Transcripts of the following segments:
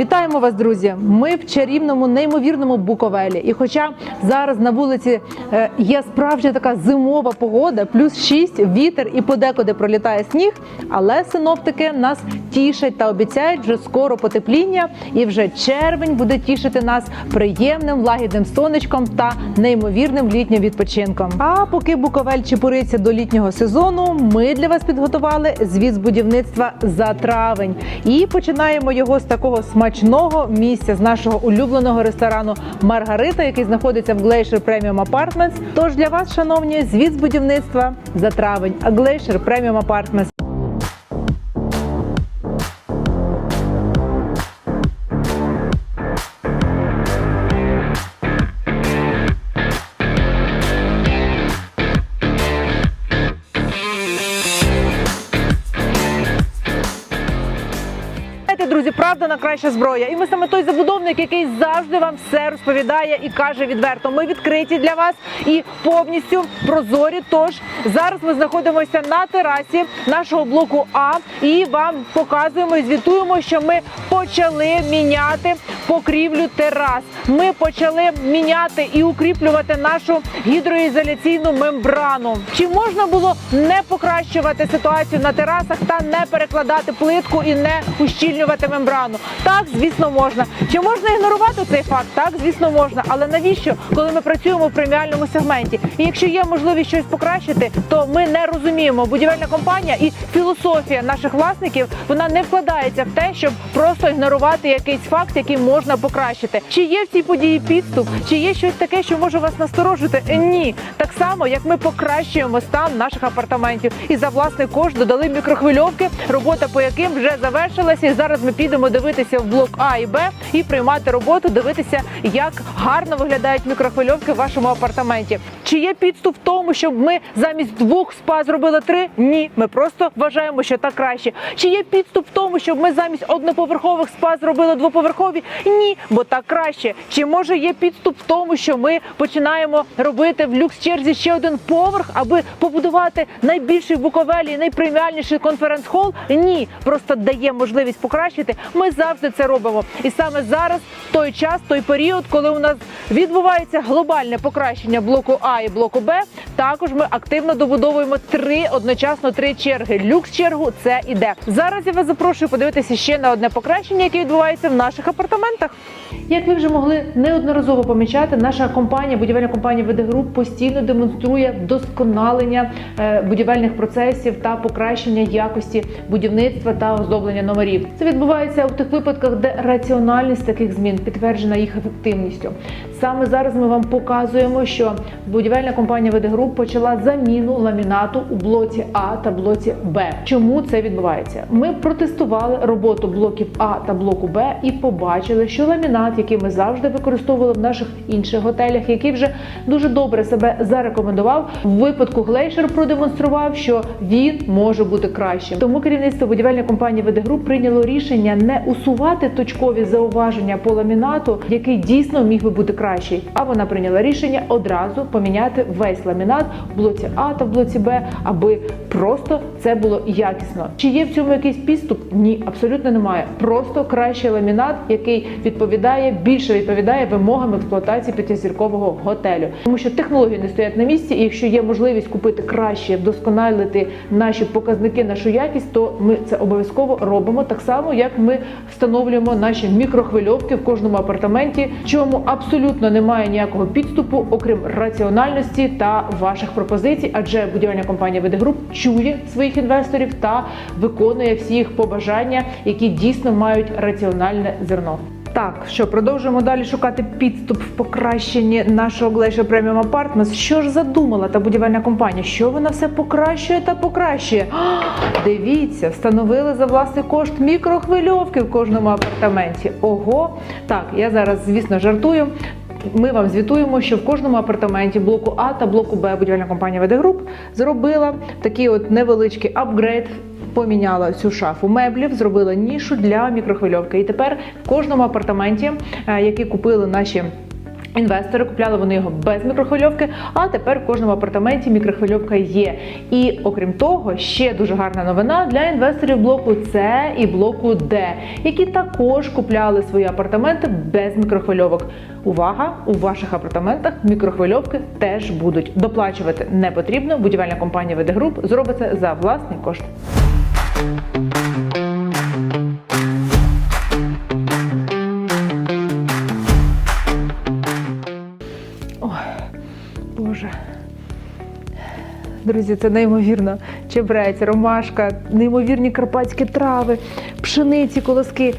Вітаємо вас, друзі! Ми в чарівному, неймовірному Буковелі. І хоча зараз на вулиці е, є справжня така зимова погода, плюс 6, вітер і подекуди пролітає сніг, але синоптики нас тішать та обіцяють вже скоро потепління, і вже червень буде тішити нас приємним лагідним сонечком та неймовірним літнім відпочинком. А поки Буковель чепуриться до літнього сезону, ми для вас підготували звіт з будівництва за травень і починаємо його з такого смачного місця з нашого улюбленого ресторану Маргарита, який знаходиться в Glacier Premium Apartments. Тож для вас, шановні, звіт з будівництва за травень. А Glacier Premium Apartments друзі, на краща зброя. І ми саме той забудовник, який завжди вам все розповідає і каже відверто. Ми відкриті для вас і повністю прозорі. Тож зараз ми знаходимося на терасі нашого блоку А і вам показуємо і звітуємо, що ми почали міняти покрівлю терас. Ми почали міняти і укріплювати нашу гідроізоляційну мембрану. Чи можна було не покращувати ситуацію на терасах та не перекладати плитку і не ущільнювати мембрану? Так, звісно, можна. Чи можна ігнорувати цей факт? Так, звісно, можна. Але навіщо, коли ми працюємо в преміальному сегменті? І якщо є можливість щось покращити, то ми не розуміємо. Будівельна компанія і філософія наших власників вона не вкладається в те, щоб просто ігнорувати якийсь факт, який можна покращити. Чи є в цій події підступ? Чи є щось таке, що може вас насторожити? Е, Ні, так само як ми покращуємо стан наших апартаментів, і за власний кошт додали мікрохвильовки, робота по яким вже завершилася. І зараз ми підемо дивитися в блок А і Б і приймати роботу, дивитися, як гарно виглядають мікрохвильовки в вашому апартаменті. Чи є підступ в тому, щоб ми замість двох спа зробили три? Ні, ми просто вважаємо, що так краще. Чи є підступ в тому, щоб ми замість одноповерхових спа зробили двоповерхові? Ні, бо так краще. Чи може є підступ в тому, що ми починаємо робити в люкс черзі ще один поверх, аби побудувати найбільший Буковелі, найпреміальніший конференц-хол? Ні, просто дає можливість покращити. Ми завжди це робимо. І саме зараз той час, той період, коли у нас відбувається глобальне покращення блоку А і блоку Б. Також ми активно добудовуємо три одночасно три черги. Люкс чергу це іде. Зараз я вас запрошую подивитися ще на одне покращення, яке відбувається в наших апартаментах. Як ви вже могли неодноразово помічати, наша компанія, будівельна компанія ВД постійно демонструє вдосконалення е, будівельних процесів та покращення якості будівництва та оздоблення номерів. Це відбувається у тих випадках, де раціональність таких змін підтверджена їх ефективністю. Саме зараз ми вам показуємо, що будівельна компанія ВД почала заміну ламінату у блоці А та блоці Б. Чому це відбувається? Ми протестували роботу блоків А та блоку Б і побачили, що ламінат, який ми завжди використовували в наших інших готелях, який вже дуже добре себе зарекомендував, в випадку Глейшер продемонстрував, що він може бути кращим. Тому керівництво будівельної компанії ВД Груп прийняло рішення не усувати точкові зауваження по ламінату, який дійсно міг би бути кращий. А вона прийняла рішення одразу поміняти весь ламінат в блоці А та в блоці Б, аби просто це було якісно. Чи є в цьому якийсь підступ? Ні, абсолютно немає. Просто кращий ламінат, який відповідає більше відповідає вимогам експлуатації п'ятизіркового готелю, тому що технології не стоять на місці, і якщо є можливість купити краще, вдосконалити наші показники, нашу якість, то ми це обов'язково робимо так само, як ми встановлюємо наші мікрохвильовки в кожному апартаменті, чому абсолютно немає ніякого підступу, окрім раціональності та ваших пропозицій, адже будівельна компанія ВД Груп чує своїх інвесторів та виконує всі їх побажання, які дійсно мають раціональне зерно. Так, що продовжуємо далі шукати підступ в покращенні нашого Glacier Premium Apartments. Що ж задумала та будівельна компанія? Що вона все покращує та покращує? А, дивіться, встановили за власний кошт мікрохвильовки в кожному апартаменті. Ого, так, я зараз, звісно, жартую. Ми вам звітуємо, що в кожному апартаменті блоку А та блоку Б будівельна компанія ВД Груп зробила такий от невеличкий апгрейд поміняла цю шафу меблів, зробила нішу для мікрохвильовки. І тепер в кожному апартаменті, е, який купили наші Інвестори купляли вони його без мікрохвильовки, а тепер в кожному апартаменті мікрохвильовка є. І окрім того, ще дуже гарна новина для інвесторів блоку С і блоку Д, які також купляли свої апартаменти без мікрохвильовок. Увага! У ваших апартаментах мікрохвильовки теж будуть доплачувати не потрібно. Будівельна компанія ВД Груп зробить це за власний кошт. Друзі, це неймовірно. Чебрець, ромашка, неймовірні карпатські трави, пшениці, колоски.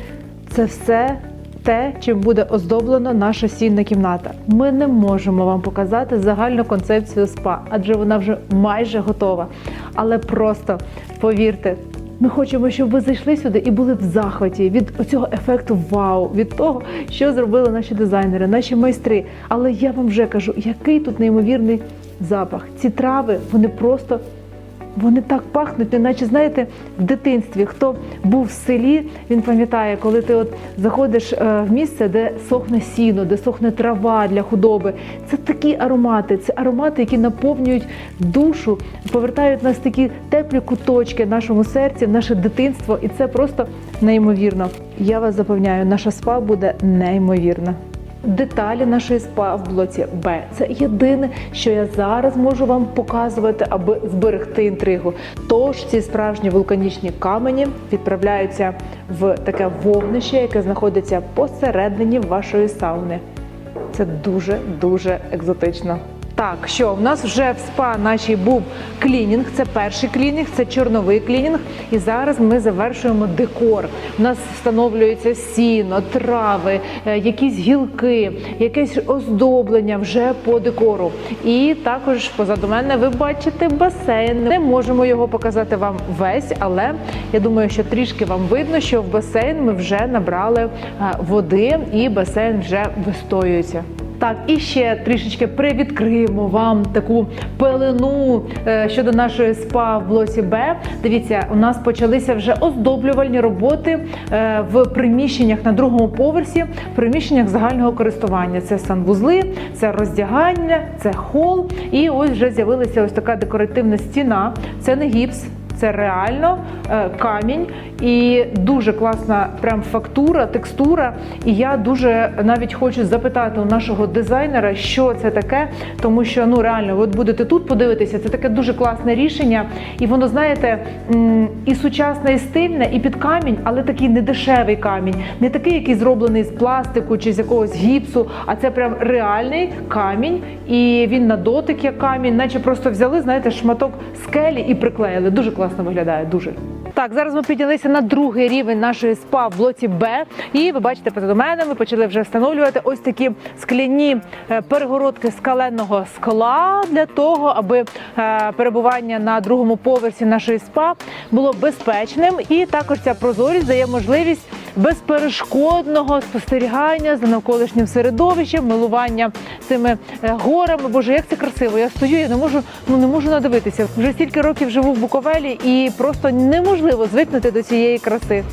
Це все те, чим буде оздоблена наша сінна кімната. Ми не можемо вам показати загальну концепцію спа, адже вона вже майже готова. Але просто повірте. Ми хочемо, щоб ви зайшли сюди і були в захваті від цього ефекту вау, від того, що зробили наші дизайнери, наші майстри. Але я вам вже кажу, який тут неймовірний запах. Ці трави, вони просто. Вони так пахнуть, неначе знаєте, в дитинстві. Хто був в селі, він пам'ятає, коли ти от заходиш е, в місце, де сохне сіно, де сохне трава для худоби. Це такі аромати, це аромати, які наповнюють душу, повертають нас в такі теплі куточки в нашому серці, наше дитинство, і це просто неймовірно. Я вас запевняю, наша спа буде неймовірна. Деталі нашої спа в блоці Б. Це єдине, що я зараз можу вам показувати, аби зберегти інтригу. Тож ці справжні вулканічні камені відправляються в таке вогнище, яке знаходиться посередині вашої сауни. Це дуже дуже екзотично. Так, що в нас вже в спа нашій був клінінг. Це перший клінінг, це чорновий клінінг. І зараз ми завершуємо декор. У нас встановлюється сіно, трави, е, якісь гілки, якесь оздоблення вже по декору. І також позаду мене ви бачите басейн. Не можемо його показати вам весь, але я думаю, що трішки вам видно, що в басейн ми вже набрали е, води, і басейн вже вистоюється. Так, і ще трішечки привідкриємо вам таку пелену е, щодо нашої спа в блоці Б. Дивіться, у нас почалися вже оздоблювальні роботи е, в приміщеннях на другому поверсі, в приміщеннях загального користування. Це санвузли, це роздягання, це хол. І ось вже з'явилася ось така декоративна стіна. Це не гіпс. Це реально е, камінь і дуже класна прям фактура, текстура. І я дуже навіть хочу запитати у нашого дизайнера, що це таке, тому що ну реально, от будете тут подивитися, це таке дуже класне рішення, і воно, знаєте, і сучасне, і стильне, і під камінь, але такий недешевий камінь, не такий, який зроблений з пластику чи з якогось гіпсу, а це прям реальний камінь, і він на дотик як камінь, наче просто взяли, знаєте, шматок скелі і приклеїли. Дуже класно виглядає, дуже. Так, зараз ми піднялися на другий рівень нашої спа в блоці Б. І ви бачите, позаду мене ми почали вже встановлювати ось такі скляні е, перегородки скаленого скла для того, аби е, перебування на другому поверсі нашої спа було безпечним. І також ця прозорість дає можливість безперешкодного спостерігання за навколишнім середовищем, милування цими е, горами. Боже, як це красиво! Я стою, я не можу, ну не можу надивитися. Вже стільки років живу в Буковелі, і просто неможливо звикнути до цієї краси.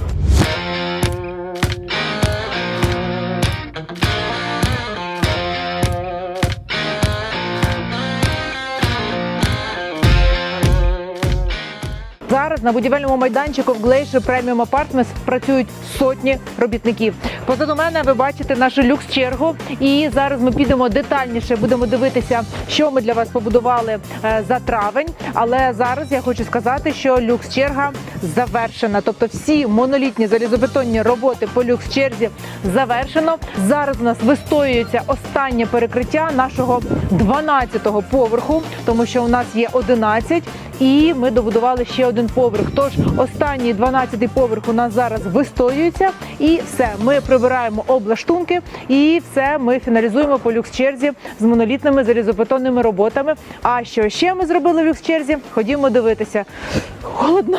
Зараз на будівельному майданчику в Glacier Premium Apartments працюють сотні робітників. Позаду мене ви бачите нашу люкс-чергу. І зараз ми підемо детальніше, будемо дивитися, що ми для вас побудували е, за травень. Але зараз я хочу сказати, що люкс-черга завершена. Тобто всі монолітні залізобетонні роботи по люкс-черзі завершено. Зараз у нас вистоюється останнє перекриття нашого 12-го поверху, тому що у нас є 11 і ми добудували ще один поверх. Тож останній 12-й поверх у нас зараз вистоюється, і все. Ми прибираємо облаштунки, і все ми фіналізуємо по люкс-черзі з монолітними залізобетонними роботами. А що ще ми зробили в люкс-черзі? Ходімо дивитися. Холодно.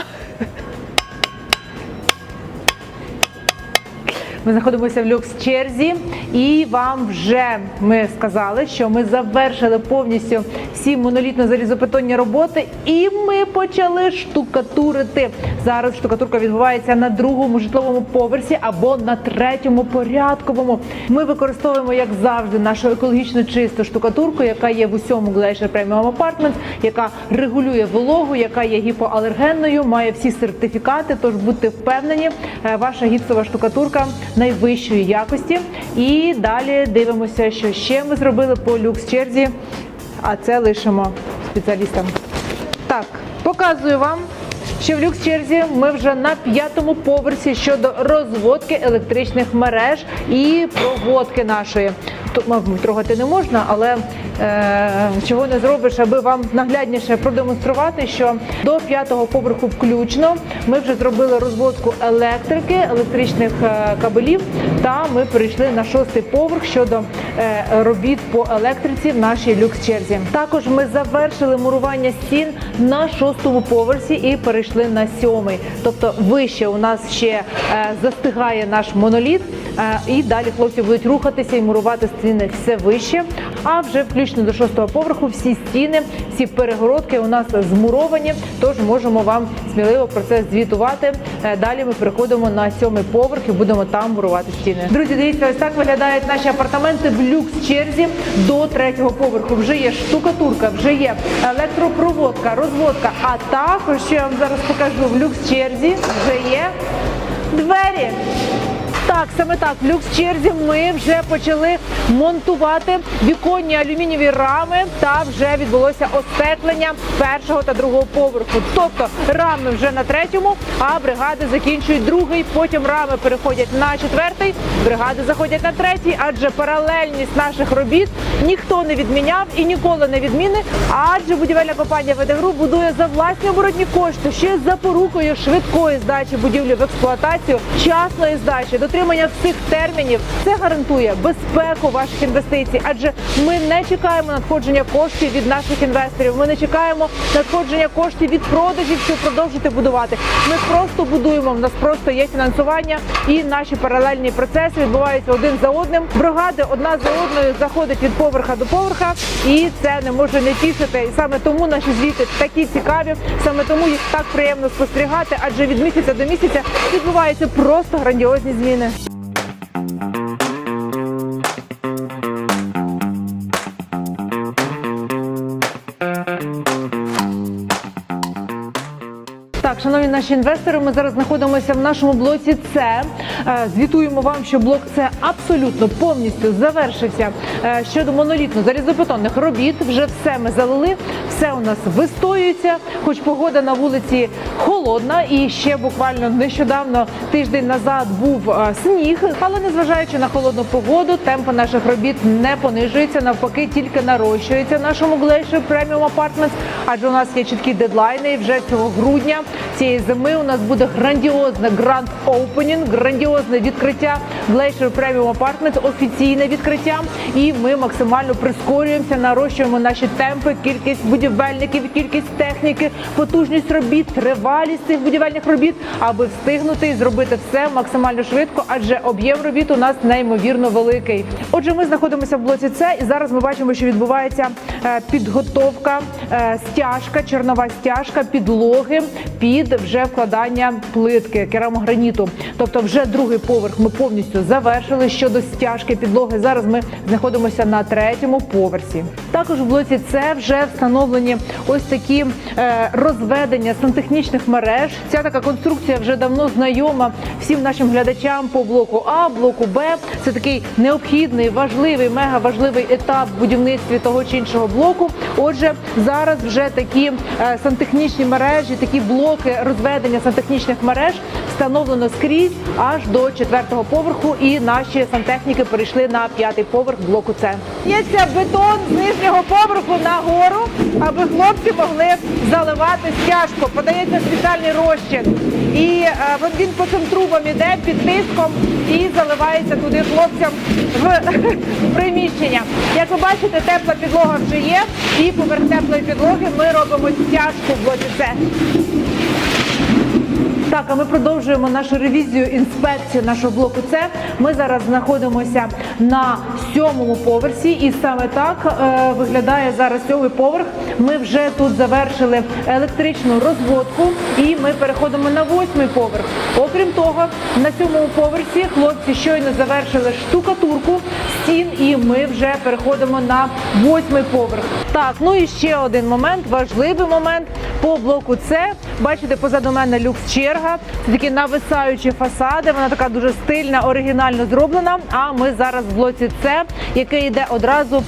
Ми знаходимося в люкс черзі, і вам вже ми сказали, що ми завершили повністю всі монолітно залізопетонні роботи, і ми почали штукатурити. Зараз штукатурка відбувається на другому житловому поверсі або на третьому порядковому. Ми використовуємо, як завжди, нашу екологічно чисту штукатурку, яка є в усьому Glacier Premium Apartments, яка регулює вологу, яка є гіпоалергенною, має всі сертифікати. Тож будьте впевнені, е, ваша гіпсова штукатурка найвищої якості. І далі дивимося, що ще ми зробили по люкс черзі. А це лишимо спеціалістам. Так, показую вам, що в люкс черзі ми вже на п'ятому поверсі щодо розводки електричних мереж і проводки нашої. Тут трогати не можна, але чого не зробиш, аби вам наглядніше продемонструвати, що до п'ятого поверху включно ми вже зробили розводку електрики, електричних е, кабелів, та ми перейшли на шостий поверх щодо е, робіт по електриці в нашій люкс черзі. Також ми завершили мурування стін на шостому поверсі і перейшли на сьомий. Тобто вище у нас ще е, застигає наш моноліт, е, і далі хлопці будуть рухатися і мурувати стіни все вище. А вже включно до шостого поверху всі стіни, всі перегородки у нас змуровані. Тож можемо вам сміливо про це звітувати. Е, Далі ми переходимо на сьомий поверх і будемо там мурувати стіни. Друзі, дивіться, ось так виглядають наші апартаменти в люкс черзі до третього поверху. Вже є штукатурка, вже є електропроводка, розводка. А також що я вам зараз покажу в люкс черзі вже є двері. Так, саме так, в люкс черзі ми вже почали монтувати віконні алюмінієві рами, та вже відбулося остеклення першого та другого поверху. Тобто рами вже на третьому, а бригади закінчують другий. Потім рами переходять на четвертий, бригади заходять на третій, адже паралельність наших робіт ніхто не відміняв і ніколи не відміни. Адже будівельна компанія «ВДГРУ» будує за власні оборотні кошти ще з запорукою швидкої здачі будівлі в експлуатацію, часної здачі, дотримання всіх термінів. Це гарантує безпеку ваших інвестицій, адже ми не чекаємо надходження коштів від наших інвесторів. Ми не чекаємо надходження коштів від продажів, щоб продовжити будувати. Ми просто будуємо. В нас просто є фінансування, і наші паралельні процеси відбуваються один за одним. Бригади одна за одною заходять від поверха до поверха, і це не може не тішити. І саме тому наші звіти такі цікаві, саме тому їх так приємно спостерігати, адже від місяця до місяця відбуваються просто грандіозні зміни. Так, шановні наші інвестори, ми зараз знаходимося в нашому блоці. С. Е, звітуємо вам, що блок С абсолютно повністю завершився Е, щодо монолітно залізобетонних робіт. Вже все ми залили, все у нас вистоюється. Хоч погода на вулиці холодна, і ще буквально нещодавно тиждень назад був е, сніг. Але незважаючи на холодну погоду, темпи наших робіт не понижуються, навпаки, тільки нарощуються в нашому Glacier Premium Apartments, адже у нас є чіткі дедлайни. І вже цього грудня цієї зими у нас буде грандіозне гранд опенінг, грандіозне відкриття Glacier Premium Apartments, офіційне відкриття. І ми максимально прискорюємося, нарощуємо наші темпи, кількість будівельників, кількість техніки, потужність робіт, тривалість цих будівельних робіт, аби встигнути і зробити все максимально швидко, адже об'єм робіт у нас неймовірно великий. Отже, ми знаходимося в блоці С, і зараз ми бачимо, що відбувається е, підготовка, е, стяжка, чернова стяжка, підлоги під вже вкладання плитки керамограніту. Тобто, вже другий поверх ми повністю завершили щодо стяжки підлоги. Зараз ми знаходимося на третьому поверсі. Також в блоці С вже встановлені ось такі е, розведення сантехнічних мереж. Ця така конструкція вже давно знайома всім нашим глядачам по блоку А, блоку Б. Це такий необхідний, важливий, мега важливий етап в будівництві того чи іншого блоку. Отже, зараз вже такі е, сантехнічні мережі, такі блоки розведення сантехнічних мереж встановлено скрізь аж до четвертого поверху, і наші сантехніки перейшли на п'ятий поверх блоку С. Ється бетон з нижнього поверху на гору, аби хлопці могли заливати стяжку. Подається спеціальний розчин, і е, він по цим трубам іде під тиском і заливається туди хлопцям в приміщення. Як ви бачите, тепла підлога вже є, і поверх теплої підлоги ми робимо стяжку в блоці. Так, а ми продовжуємо нашу ревізію інспекцію нашого блоку. С. ми зараз знаходимося на сьомому поверсі, і саме так е, виглядає зараз сьомий поверх. Ми вже тут завершили електричну розводку, і ми переходимо на восьмий поверх. Окрім того, на сьомому поверсі хлопці щойно завершили штукатурку стін, і ми вже переходимо на восьмий поверх. Так, ну і ще один момент, важливий момент по блоку С. Бачите, позаду мене люкс черга. Це такі нависаючі фасади. Вона така дуже стильна, оригінально зроблена. А ми зараз в блоці С, який йде одразу.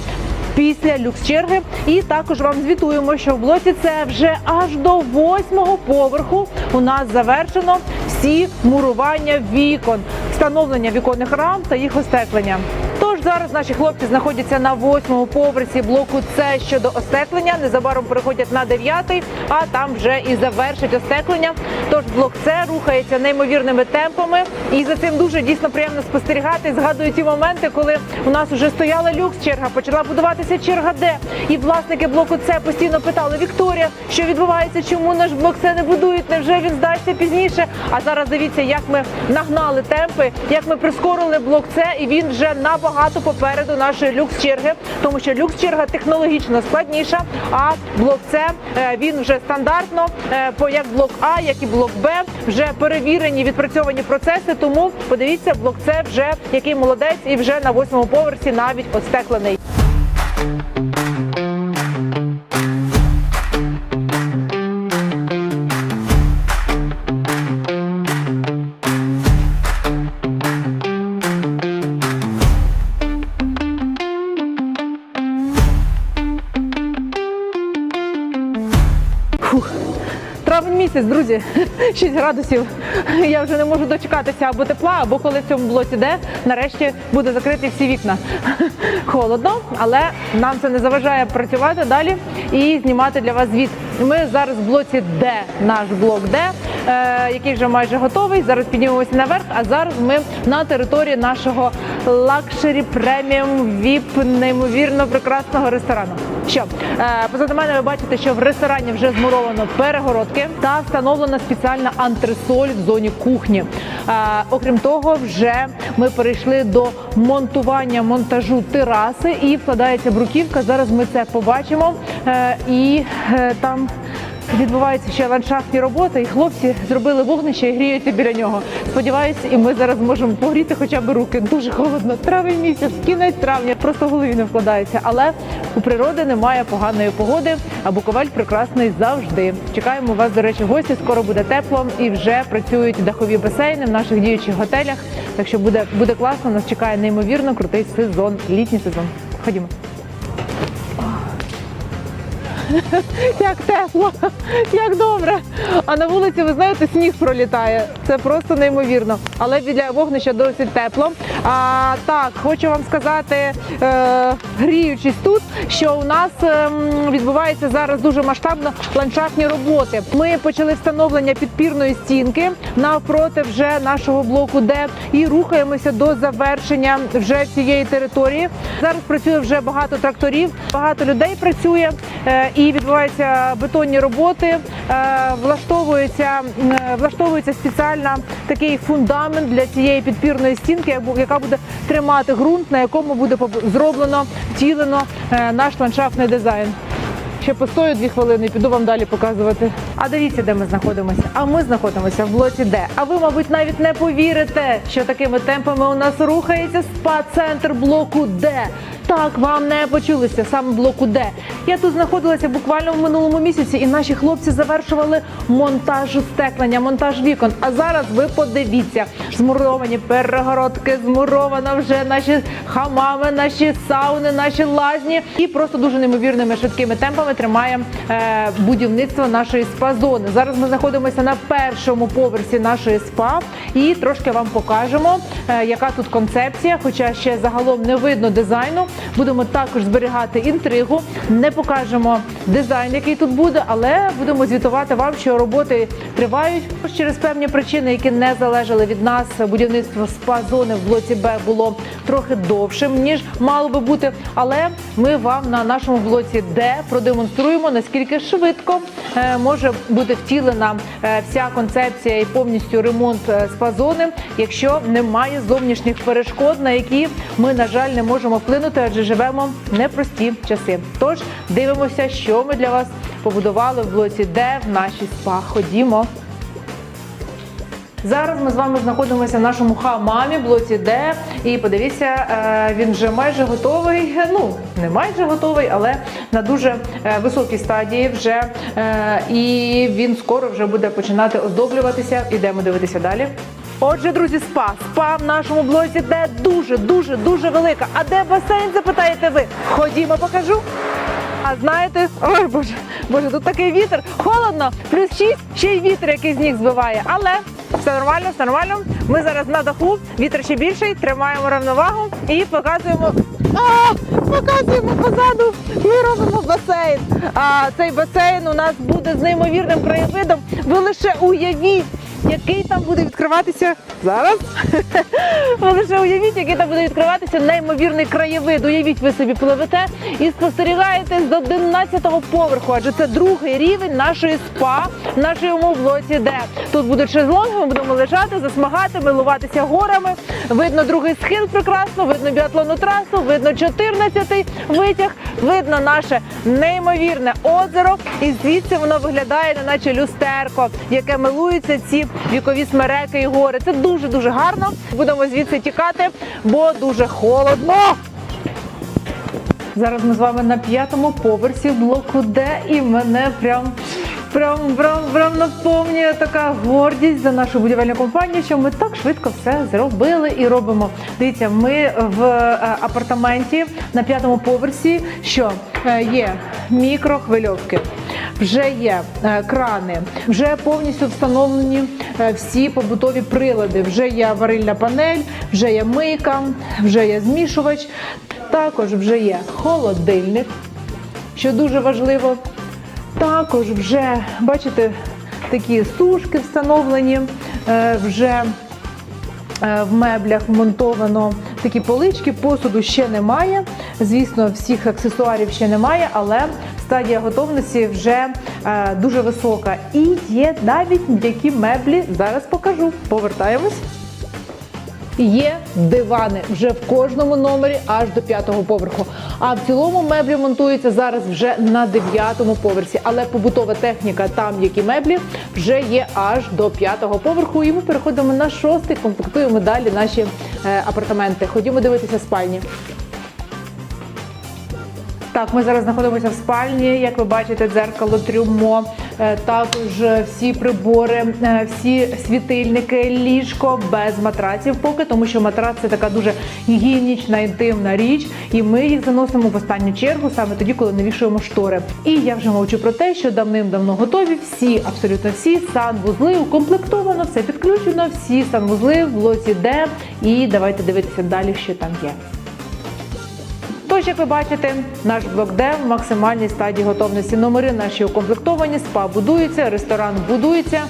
Після люкс черги, і також вам звітуємо, що в блоці це вже аж до восьмого поверху у нас завершено всі мурування вікон, встановлення віконних рам та їх остеклення. Зараз наші хлопці знаходяться на восьмому поверсі блоку С щодо остеклення. Незабаром переходять на дев'ятий, а там вже і завершать остеклення. Тож блок С рухається неймовірними темпами, і за цим дуже дійсно приємно спостерігати. Згадую ті моменти, коли у нас вже стояла люкс черга, почала будуватися черга Д. І власники блоку С постійно питали Вікторія, що відбувається, чому наш блок С не будують, невже він здасться пізніше? А зараз дивіться, як ми нагнали темпи, як ми прискорили блок С, і він вже набагато попереду нашої люкс черги, тому що люкс черга технологічно складніша. А блок С е, він вже стандартно, е, по як блок А, як і блок Б, вже перевірені, відпрацьовані процеси. Тому подивіться, блок С вже який молодець, і вже на восьмому поверсі навіть остеклений. Місяць, друзі, 6 градусів. Я вже не можу дочекатися або тепла, або коли в цьому блоці де нарешті буде закрити всі вікна. Холодно, але нам це не заважає працювати далі і знімати для вас звіт. Ми зараз в блоці Д, наш блок Д, е, який вже майже готовий. Зараз піднімемося наверх. А зараз ми на території нашого лакшері преміум віп неймовірно прекрасного ресторану. Що е, позаду мене ви бачите, що в ресторані вже змуровано перегородки та встановлена спеціальна антресоль в зоні кухні. Е, окрім того, вже ми перейшли до монтування монтажу тераси і вкладається бруківка. Зараз ми це побачимо. Е, і там відбуваються ще ландшафтні роботи, і хлопці зробили вогнище і гріються біля нього. Сподіваюсь, і ми зараз зможемо погріти хоча б руки. Дуже холодно. Травень місяць, кінець травня, просто в голові не вкладається. Але у природи немає поганої погоди, а Буковель прекрасний завжди. Чекаємо вас, до речі, гості. Скоро буде тепло і вже працюють дахові басейни в наших діючих готелях. Так що буде, буде класно. Нас чекає неймовірно крутий сезон, літній сезон. Ходімо. Як тепло, як добре. А на вулиці, ви знаєте, сніг пролітає. Це просто неймовірно. Але біля вогнища досить тепло. А так, хочу вам сказати, е, гріючись тут, що у нас ем, відбувається зараз дуже масштабно ландшафтні роботи. Ми почали встановлення підпірної стінки навпроти вже нашого блоку, Д і рухаємося до завершення вже цієї території. Зараз працює вже багато тракторів, багато людей працює. е, І відбуваються бетонні роботи, е, влаштовується, е, влаштовується спеціально такий фундамент для цієї підпірної стінки, яка буде тримати ґрунт, на якому буде зроблено, втілено е, наш ландшафтний дизайн. Ще постою дві хвилини і піду вам далі показувати. А дивіться, де ми знаходимося. А ми знаходимося в блоці Д. А ви, мабуть, навіть не повірите, що такими темпами у нас рухається спа-центр блоку Д. Так, вам не почулися саме блоку Д. Я тут знаходилася буквально в минулому місяці, і наші хлопці завершували монтаж стеклення, монтаж вікон. А зараз ви подивіться, змуровані перегородки, змуровано вже наші хамами, наші сауни, наші лазні. І просто дуже неймовірними швидкими темпами тримає е, будівництво нашої спа-зони. Зараз ми знаходимося на першому поверсі нашої спа і трошки вам покажемо, е, яка тут концепція, хоча ще загалом не видно дизайну. Будемо також зберігати інтригу, не покажемо дизайн, який тут буде, але будемо звітувати вам, що роботи тривають через певні причини, які не залежали від нас. Будівництво спа-зони в блоці Б було трохи довшим ніж мало би бути. Але ми вам на нашому блоці Д продемонструємо наскільки швидко е, може бути втілена е, вся концепція і повністю ремонт е, спа-зони, якщо немає зовнішніх перешкод, на які ми на жаль не можемо вплинути, адже живемо в непрості часи. Тож дивимося, що ми для вас побудували в блоці Д в нашій спа. Ходімо. Зараз ми з вами знаходимося в нашому хамамі, блоці Д. І подивіться, е, він вже майже готовий. Ну, не майже готовий, але на дуже е, високій стадії вже. Е, І він скоро вже буде починати оздоблюватися. Ідемо дивитися далі. Отже, друзі, спа. Спа в нашому блоці Д дуже, дуже, дуже велика. А де басейн, запитаєте ви? Ходімо, покажу. А знаєте, ой боже, боже, тут такий вітер, холодно, плюс 6, ще й вітер, який з ніг збиває. Але все нормально, все нормально. Ми зараз на даху, вітер ще більший, тримаємо рівновагу і показуємо. А, показуємо позаду. Ми робимо басейн. А цей басейн у нас буде з неймовірним краєвидом. Ви лише уявіть, який там буде відкриватися зараз. Лише уявіть, який там буде відкриватися неймовірний краєвид. Уявіть, ви собі пливете і спостерігаєте з 11-го поверху, адже це другий рівень нашої спа в нашому блоці, де тут будуть шезлонги, ми будемо лежати, засмагати, милуватися горами. Видно другий схил прекрасно, видно біатлонну трасу, видно 14-й витяг, видно наше неймовірне озеро. І звідси воно виглядає, неначе люстерко, яке милуються ці вікові смереки і гори. Це дуже дуже гарно. Будемо звідси тікати, бо дуже холодно. Зараз ми з вами на п'ятому поверсі блоку Д, і мене прям. Прям, прям, прям наповнює така гордість за нашу будівельну компанію, що ми так швидко все зробили і робимо. Дивіться, ми в е, апартаменті на п'ятому поверсі, що е, є мікрохвильовки, вже є е, крани, вже повністю встановлені е, всі побутові прилади. Вже є варильна панель, вже є мийка, вже є змішувач. Також вже є холодильник, що дуже важливо. Також вже бачите, такі сушки встановлені, е, вже в меблях вмонтовано такі полички, посуду ще немає. Звісно, всіх аксесуарів ще немає, але стадія готовності вже е, дуже висока. І є навіть м'які меблі. Зараз покажу. Повертаємось. Є дивани вже в кожному номері аж до п'ятого поверху. А в цілому меблі монтуються зараз вже на дев'ятому поверсі. Але побутова техніка, там які меблі, вже є аж до п'ятого поверху. І ми переходимо на шостий, комплектуємо далі наші е, апартаменти. Ходімо дивитися спальні. Так, ми зараз знаходимося в спальні. Як ви бачите, дзеркало, трюмо, е, також всі прибори, е, всі світильники, ліжко без матраців поки, тому що матрац це така дуже гігієнічна, інтимна річ, і ми їх заносимо в останню чергу саме тоді, коли навішуємо штори. І я вже мовчу про те, що давним-давно готові всі, абсолютно всі санвузли укомплектовано, все підключено, всі санвузли в блоці Д. І давайте дивитися далі, що там є. Тож, як ви бачите, наш блок Д в максимальній стадії готовності. Номери наші укомплектовані, спа будується, ресторан будується.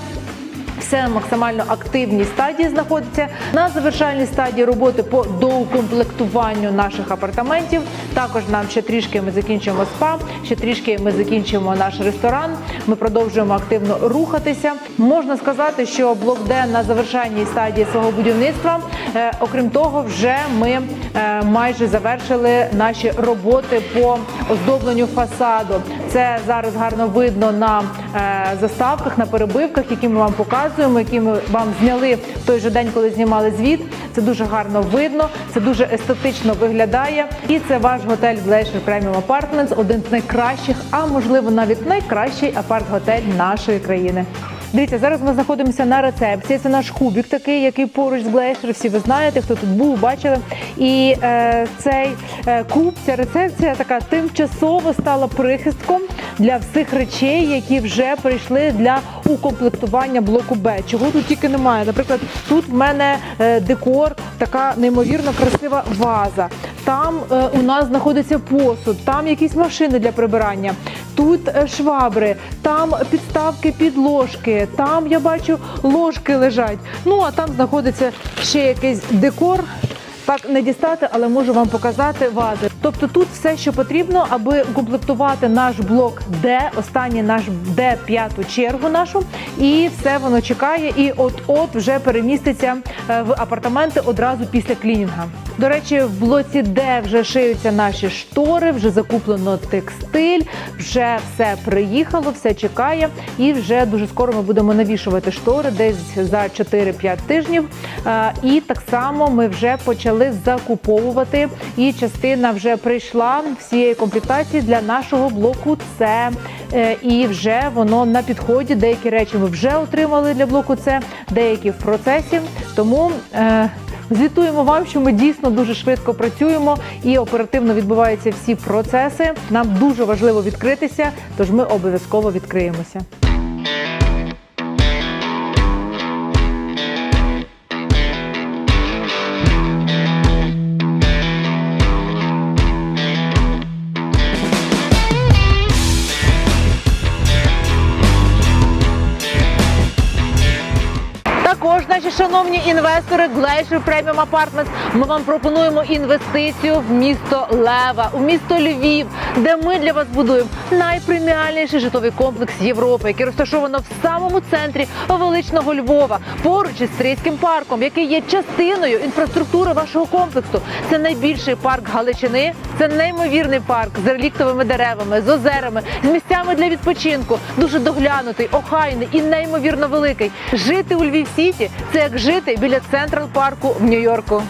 Все максимально активній стадії знаходиться на завершальній стадії роботи по доукомплектуванню наших апартаментів. Також нам ще трішки ми закінчимо спа, ще трішки ми закінчимо наш ресторан. Ми продовжуємо активно рухатися. Можна сказати, що блок Д на завершальній стадії свого будівництва. Е, окрім того, вже ми е, майже завершили наші роботи по оздобленню фасаду. Це зараз гарно видно на е, заставках, на перебивках, які ми вам показуємо, які ми вам зняли в той же день, коли знімали звіт. Це дуже гарно видно, це дуже естетично виглядає. І це ваш готель Glacier Premium Apartments, один з найкращих, а можливо навіть найкращий апарт-готель нашої країни. Дивіться, зараз ми знаходимося на рецепції. Це наш кубік такий, який поруч з Glacier. Всі ви знаєте, хто тут був, бачили. І е, цей е, куб, ця рецепція така тимчасово стала прихистком для всіх речей, які вже прийшли для укомплектування блоку Б. Чого тут тільки немає. Наприклад, тут в мене е, декор, така неймовірно красива ваза. Там е, у нас знаходиться посуд, там якісь машини для прибирання. Тут е, швабри, там підставки під ложки, там я бачу ложки лежать. Ну а там знаходиться ще якийсь декор. Так не дістати, але можу вам показати вази. Тобто тут все, що потрібно, аби укомплектувати наш блок Д, останній наш Д п'яту чергу нашу, і все воно чекає. І от-от вже переміститься е, в апартаменти одразу після клінінга. До речі, в блоці Д вже шиються наші штори, вже закуплено текстиль, вже все приїхало, все чекає, і вже дуже скоро ми будемо навішувати штори десь за 4-5 тижнів. Е, І так само ми вже почали закуповувати. І частина вже прийшла всієї комплектації для нашого блоку. С. Е, і вже воно на підході. Деякі речі ми вже отримали для блоку С, деякі в процесі. Тому е, звітуємо вам, що ми дійсно дуже швидко працюємо і оперативно відбуваються всі процеси. Нам дуже важливо відкритися, тож ми обов'язково відкриємося. Шановні інвестори Glacier Premium Apartments, ми вам пропонуємо інвестицію в місто Лева, у місто Львів, де ми для вас будуємо найпреміальніший житловий комплекс Європи, який розташовано в самому центрі величного Львова, поруч із Стрийським парком, який є частиною інфраструктури вашого комплексу. Це найбільший парк Галичини. Це неймовірний парк з реліктовими деревами, з озерами, з місцями для відпочинку. Дуже доглянутий, охайний і неймовірно великий. Жити у Львів Сіті це як жити біля Централ парку в Нью-Йорку.